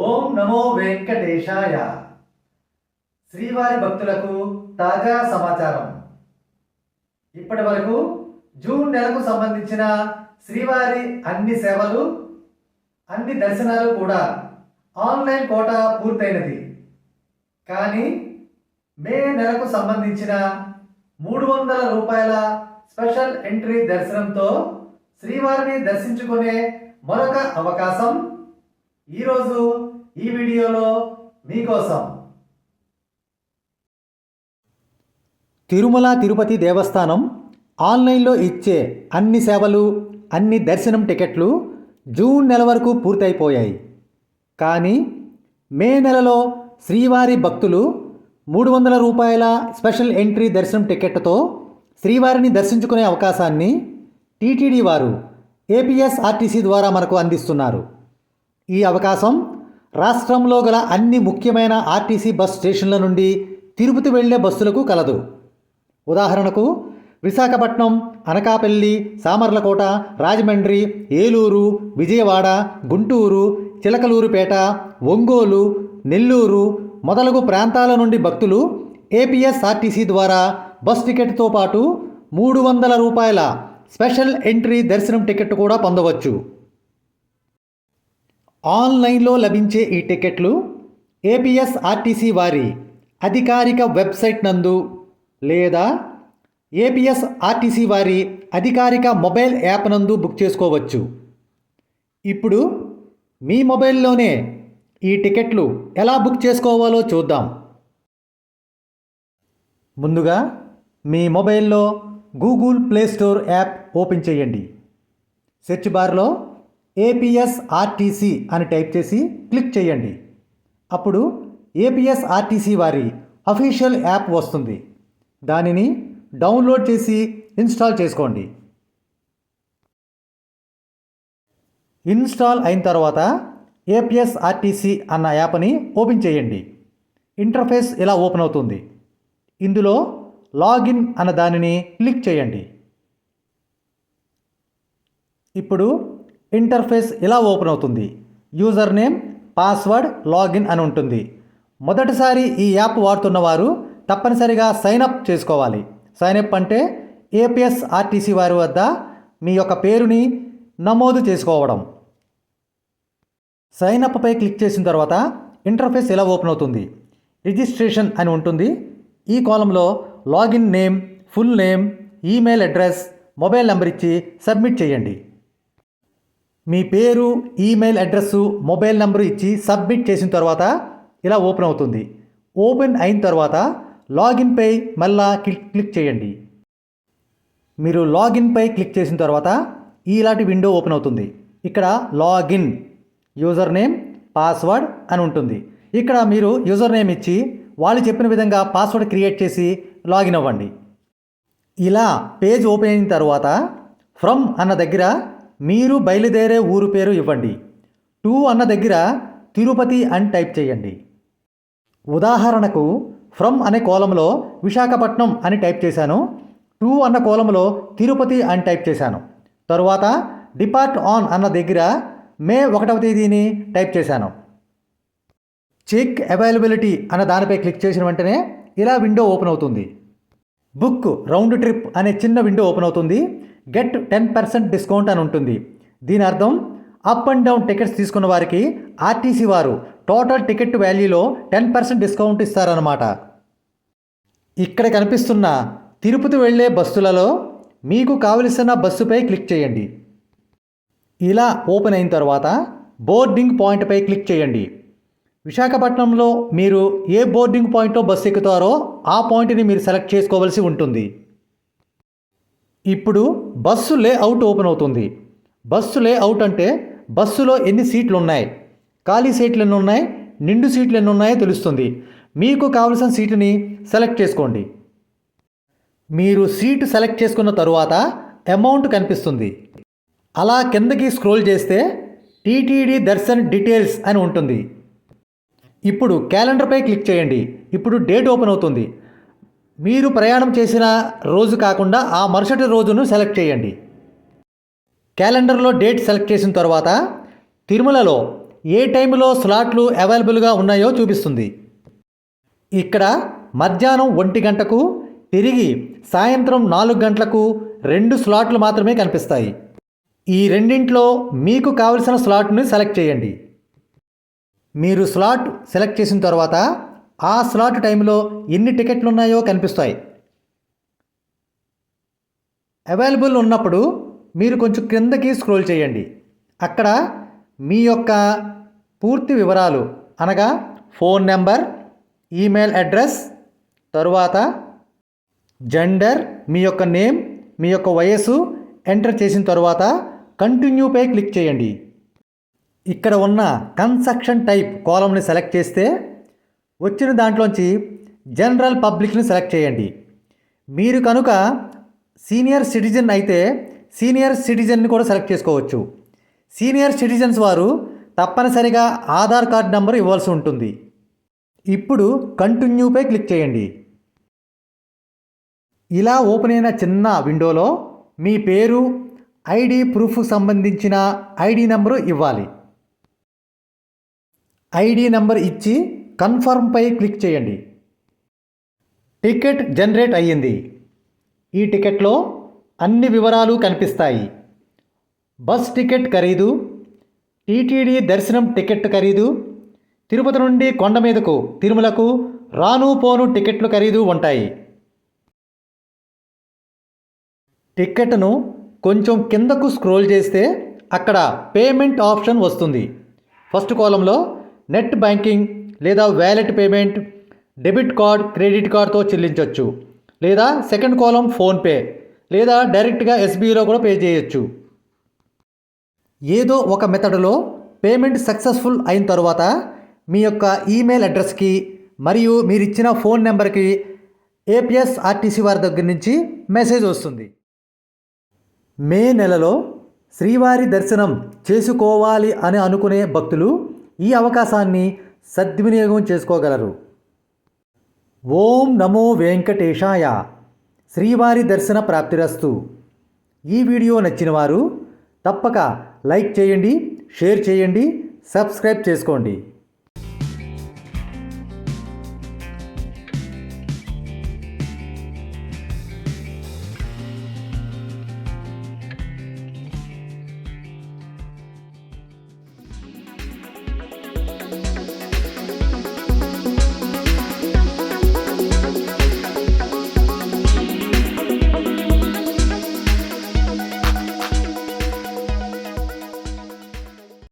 ఓం నమో వెంకటేశాయ. శ్రీవారి భక్తులకు తాజా సమాచారం. ఇప్పటి వరకు జూన్ నెలకు సంబంధించిన శ్రీవారి అన్ని సేవలు అన్ని దర్శనాలు కూడా ఆన్లైన్ కోట పూర్తయినది. కానీ మే నెలకు సంబంధించిన మూడు వందల రూపాయల స్పెషల్ ఎంట్రీ దర్శనంతో శ్రీవారిని దర్శించుకునే మరొక అవకాశం ఈరోజు ఈ వీడియోలో మీకోసం తిరుమల తిరుపతి దేవస్థానం ఆన్లైన్లో ఇచ్చే అన్ని సేవలు అన్ని దర్శనం టికెట్లు జూన్ నెల వరకు పూర్తయిపోయాయి. కానీ మే నెలలో శ్రీవారి భక్తులు మూడు వందల రూపాయల స్పెషల్ ఎంట్రీ దర్శనం టికెట్తో శ్రీవారిని దర్శించుకునే అవకాశాన్ని టీటీడీ వారు ఏపీఎస్ఆర్టీసీ ద్వారా మనకు అందిస్తున్నారు. ఈ అవకాశం రాష్ట్రంలో గల అన్ని ముఖ్యమైన ఆర్టీసీ బస్ స్టేషన్ల నుండి తిరుపతి వెళ్ళే బస్సులకు కలదు. ఉదాహరణకు విశాఖపట్నం అనకాపల్లి సామర్లకోట రాజమండ్రి ఏలూరు విజయవాడ గుంటూరు చిలకలూరుపేట ఒంగోలు నెల్లూరు మొదలగు ప్రాంతాల నుండి భక్తులు ఏపీఎస్ఆర్టీసీ ద్వారా బస్ టికెట్తో పాటు మూడు వందల రూపాయల స్పెషల్ ఎంట్రీ దర్శనం టికెట్ కూడా పొందవచ్చు. ఆన్లైన్లో లభించే ఈ టికెట్లు ఏపీఎస్ఆర్టీసీ వారి అధికారిక వెబ్సైట్ నందు లేదా ఏపీఎస్ఆర్టీసీ వారి అధికారిక మొబైల్ యాప్ నందు బుక్ చేసుకోవచ్చు. ఇప్పుడు మీ మొబైల్లోనే ఈ టికెట్లు ఎలా బుక్ చేసుకోవాలో చూద్దాం. ముందుగా మీ మొబైల్లో Google play store app open చేయండి. సెర్చ్ బార్లో ఏపీఎస్ఆర్టీసీ అని టైప్ చేసి క్లిక్ చేయండి. అప్పుడు ఏపీఎస్ఆర్టీసీ వారి అఫీషియల్ యాప్ వస్తుంది. దానిని డౌన్లోడ్ చేసి ఇన్స్టాల్ చేసుకోండి. ఇన్స్టాల్ అయిన తర్వాత ఏపీఎస్ఆర్టీసీ అన్న యాప్ని ఓపెన్ చేయండి. ఇంటర్ఫేస్ ఇలా ఓపెన్ అవుతుంది. ఇందులో లాగిన్ అన్న దానిని క్లిక్ చేయండి. ఇప్పుడు ఇంటర్ఫేస్ ఇలా ఓపెన్ అవుతుంది. యూజర్ నేమ్ పాస్వర్డ్ లాగిన్ అని ఉంటుంది. మొదటిసారి ఈ యాప్ వాడుతున్న వారు తప్పనిసరిగా సైన్ అప్ చేసుకోవాలి. సైన్ అప్ అంటే ఏపీఎస్ ఆర్టీసీ వారి వద్ద మీ యొక్క పేరుని నమోదు చేసుకోవడం. సైన్ అప్పై క్లిక్ చేసిన తర్వాత ఇంటర్ఫేస్ ఇలా ఓపెన్ అవుతుంది. రిజిస్ట్రేషన్ అని ఉంటుంది. ఈ కాలంలో login name full name email address mobile number ఇచ్చి సబ్మిట్ చేయండి. మీ పేరు ఈమెయిల్ అడ్రస్సు మొబైల్ నెంబరు ఇచ్చి సబ్మిట్ చేసిన తర్వాత ఇలా ఓపెన్ అవుతుంది. ఓపెన్ అయిన తర్వాత లాగిన్పై మళ్ళా క్లిక్ క్లిక్ చేయండి. మీరు లాగిన్పై క్లిక్ చేసిన తర్వాత ఇలాంటి విండో ఓపెన్ అవుతుంది. ఇక్కడ లాగిన్ యూజర్ నేమ్ పాస్వర్డ్ అని ఉంటుంది. ఇక్కడ మీరు యూజర్ నేమ్ ఇచ్చి వాళ్ళు చెప్పిన విధంగా పాస్వర్డ్ క్రియేట్ చేసి లాగిన్ అవ్వండి. ఇలా పేజ్ ఓపెన్ అయిన తర్వాత ఫ్రమ్ అన్న దగ్గర మీరు బయలుదేరే ఊరు పేరు ఇవ్వండి. టు అన్న దగ్గర తిరుపతి అని టైప్ చేయండి. ఉదాహరణకు ఫ్రమ్ అనే కోలంలో విశాఖపట్నం అని టైప్ చేశాను. టు అన్న కోలంలో తిరుపతి అని టైప్ చేశాను. తరువాత డిపార్ట్ ఆన్ అన్న దగ్గర మే ఒకటవ తేదీని టైప్ చేశాను. చెక్ అవైలబిలిటీ అన్న దానిపై క్లిక్ చేసిన వెంటనే ఇలా విండో ఓపెన్ అవుతుంది. బుక్ రౌండ్ ట్రిప్ అనే చిన్న విండో ఓపెన్ అవుతుంది. గెట్ టెన్ పర్సెంట్ డిస్కౌంట్ అని ఉంటుంది. దీని అర్థం అప్ అండ్ డౌన్ టికెట్స్ తీసుకున్న వారికి ఆర్టీసీ వారు టోటల్ టికెట్ వాల్యూలో టెన్ పర్సెంట్ డిస్కౌంట్ ఇస్తారన్నమాట. ఇక్కడ కనిపిస్తున్న తిరుపతి వెళ్ళే బస్సులలో మీకు కావలసిన బస్సుపై క్లిక్ చేయండి. ఇలా ఓపెన్ అయిన తర్వాత బోర్డింగ్ పాయింట్పై క్లిక్ చేయండి. విశాఖపట్నంలో మీరు ఏ బోర్డింగ్ పాయింట్లో బస్సు ఎక్కుతారో ఆ పాయింట్ని మీరు సెలెక్ట్ చేసుకోవలసి ఉంటుంది. ఇప్పుడు బస్సు లేఅవుట్ ఓపెన్ అవుతుంది. బస్సు లేఅవుట్ అంటే బస్సులో ఎన్ని సీట్లు ఉన్నాయి ఖాళీ సీట్లు ఎన్ని ఉన్నాయి నిండు సీట్లు ఎన్ని ఉన్నాయో తెలుస్తుంది. మీకు కావలసిన సీటుని సెలెక్ట్ చేసుకోండి. మీరు సీటు సెలెక్ట్ చేసుకున్న తరువాత అమౌంట్ కనిపిస్తుంది. అలా కిందకి స్క్రోల్ చేస్తే టీటీడీ దర్శన్ డీటెయిల్స్ అని ఉంటుంది. ఇప్పుడు క్యాలెండర్పై క్లిక్ చేయండి. ఇప్పుడు డేట్ ఓపెన్ అవుతుంది. మీరు ప్రయాణం చేసిన రోజు కాకుండా ఆ మరుసటి రోజును సెలెక్ట్ చేయండి. క్యాలెండర్లో డేట్ సెలెక్ట్ చేసిన తర్వాత తిరుమలలో ఏ టైంలో స్లాట్లు అవైలబుల్గా ఉన్నాయో చూపిస్తుంది. ఇక్కడ మధ్యాహ్నం ఒంటి గంటకు తిరిగి సాయంత్రం నాలుగు గంటలకు రెండు స్లాట్లు మాత్రమే కనిపిస్తాయి. ఈ రెండింట్లో మీకు కావలసిన స్లాట్ని సెలెక్ట్ చేయండి. మీరు స్లాట్ సెలెక్ట్ చేసిన తర్వాత ఆ స్లాట్ టైంలో ఎన్ని టికెట్లు ఉన్నాయో కనిపిస్తాయి. అవైలబుల్ ఉన్నప్పుడు మీరు కొంచెం క్రిందకి స్క్రోల్ చేయండి. అక్కడ మీ యొక్క పూర్తి వివరాలు అనగా ఫోన్ నెంబర్ ఈమెయిల్ అడ్రస్ తరువాత జెండర్ మీ యొక్క నేమ్ మీ యొక్క వయస్సు ఎంటర్ చేసిన తర్వాత కంటిన్యూపై క్లిక్ చేయండి. ఇక్కడ ఉన్న కన్స్ట్రక్షన్ టైప్ కాలంని సెలెక్ట్ చేస్తే వచ్చిన దాంట్లోంచి జనరల్ పబ్లిక్ని సెలెక్ట్ చేయండి. మీరు కనుక సీనియర్ సిటిజన్ అయితే సీనియర్ సిటిజన్ని కూడా సెలెక్ట్ చేసుకోవచ్చు. సీనియర్ సిటిజన్స్ వారు తప్పనిసరిగా ఆధార్ కార్డ్ నెంబర్ ఇవ్వాల్సి ఉంటుంది. ఇప్పుడు కంటిన్యూపై క్లిక్ చేయండి. ఇలా ఓపెన్ అయిన చిన్న విండోలో మీ పేరు ఐడి ప్రూఫ్ సంబంధించిన ఐడి నెంబరు ఇవ్వాలి. ఐడి నెంబర్ ఇచ్చి కన్ఫర్మ్పై క్లిక్ చేయండి. టికెట్ జనరేట్ అయ్యింది. ఈ టికెట్లో అన్ని వివరాలు కనిపిస్తాయి. బస్ టికెట్ ఖరీదు టీటీడీ దర్శనం టికెట్ ఖరీదు తిరుపతి నుండి కొండ మీదకు తిరుమలకు రాను పోను టికెట్లు ఖరీదు ఉంటాయి. టికెట్ను కొంచెం కిందకు స్క్రోల్ చేస్తే అక్కడ పేమెంట్ ఆప్షన్ వస్తుంది. ఫస్ట్ కాలంలో నెట్ బ్యాంకింగ్ లేదా wallet payment debit card credit కార్డ్తో చెల్లించవచ్చు లేదా సెకండ్ కాలం ఫోన్పే లేదా డైరెక్ట్గా ఎస్బీఐలో కూడా పే చేయొచ్చు. ఏదో ఒక మెథడ్లో పేమెంట్ సక్సెస్ఫుల్ అయిన తర్వాత మీ యొక్క ఈమెయిల్ అడ్రస్కి మరియు మీరిచ్చిన ఫోన్ నెంబర్కి ఏపీఎస్ ఆర్టీసీ వారి దగ్గర నుంచి మెసేజ్ వస్తుంది. మే నెలలో శ్రీవారి దర్శనం చేసుకోవాలి అని అనుకునే భక్తులు ఈ అవకాశాన్ని సద్వినియోగం చేసుకోగలరు. ఓం నమో వెంకటేశాయ. శ్రీవారి దర్శన ప్రాప్తిరస్తు. ఈ వీడియో నచ్చిన వారు తప్పక లైక్ చేయండి షేర్ చేయండి సబ్స్క్రైబ్ చేసుకోండి.